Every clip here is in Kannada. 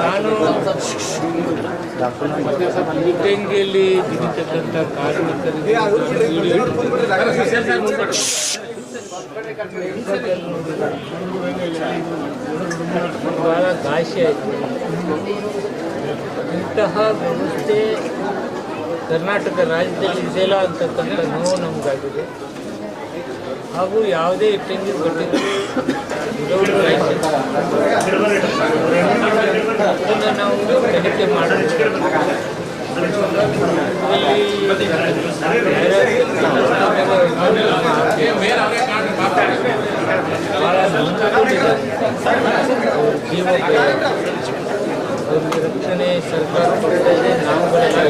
ನಾನು ಇಟ್ಟಂಗಿಯಲ್ಲಿ ದುಡಿತಕ್ಕಂಥ ಕಾರ್ಮಿಕರಿಗೆ ಬಹಳ ಘಾಷಿ ಆಯಿತು ಇಂತಹ ವ್ಯವಸ್ಥೆ ಕರ್ನಾಟಕ ರಾಜ್ಯದಲ್ಲಿ ಇದೆಯಲ್ಲ ಅಂತಕ್ಕಂಥ ನೋವು ನಮಗಾಗಿದೆ. ಹಾಗೂ ಯಾವುದೇ ವಿದೌಟ್ ಲೈಸೆನ್ಸ್ ಅದನ್ನು ನಾವು ತನಿಖೆ ಮಾಡಬೇಕು. ಭಾಳ ನೊಂದುಕೊಂಡಿದ್ದಾರೆ ಅವ್ರ ಜೀವ ಅವ್ರಿಗೆ ರಕ್ಷಣೆ ಸರ್ಕಾರ ಕೊಡ್ತಾ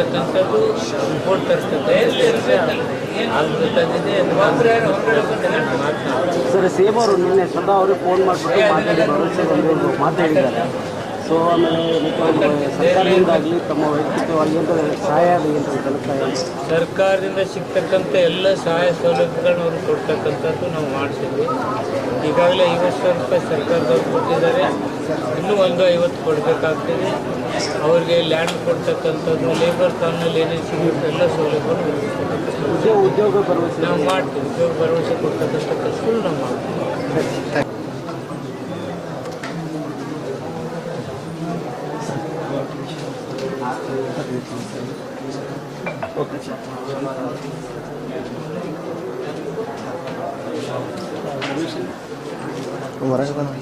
ಅದು ಮಾತನಾಡ್ತಾರೆ ಸರ್ ಸೇಮ್ ಅವರು ನಿನ್ನೆ ಸ್ವತಃ ಅವರು ಫೋನ್ ಮಾಡಿಬಿಟ್ಟು ಒಂದು ಮಾತಾಡಿದ್ದಾರೆ ಸೊ ಆಮೇಲೆ ಸರ್ಕಾರದಿಂದಾಗಲಿ ತಮ್ಮ ವ್ಯಕ್ತಿತ್ವವಾಗಿ ಏನು ಸಹಾಯ ಸರ್ಕಾರದಿಂದ ಸಿಗ್ತಕ್ಕಂಥ ಎಲ್ಲ ಸಹಾಯ ಸೌಲಭ್ಯಗಳನ್ನ ಅವರು ಕೊಡ್ತಕ್ಕಂಥದ್ದು ನಾವು ಮಾಡಿಸಿದ್ವಿ. ಈಗಾಗಲೇ ಐವತ್ತು ಸಾವಿರ ರೂಪಾಯಿ ಸರ್ಕಾರದವ್ರು ಕೊಟ್ಟಿದ್ದಾರೆ. ಇನ್ನೂ ಒಂದು ಐವತ್ತು ಕೊಡಬೇಕಾಗ್ತದೆ ಅವ್ರಿಗೆ ಲ್ಯಾಂಡ್ ಕೊಡ್ತಕ್ಕಂಥದ್ದು ಲೇಬರ್ ಕಾಲೋನಿಯಲ್ಲಿ ಏನೇನು ಸಿಗುತ್ತೆ ಎಲ್ಲ ಸೌಲಭ್ಯಗಳು ಒದಗಿಸ್ತಕ್ಕಂಥದ್ದು ಉದ್ಯೋಗ ಉದ್ಯೋಗ ಭರವಸೆ ನಾವು ಮಾಡ್ತೀವಿ ಉದ್ಯೋಗ ಭರವಸೆ ಕೊಡ್ತಕ್ಕಂಥ ಕೆಲಸಗಳು ನಾವು ಮಾಡ್ತೀವಿ ಹೊರಗೆ ಬಂದು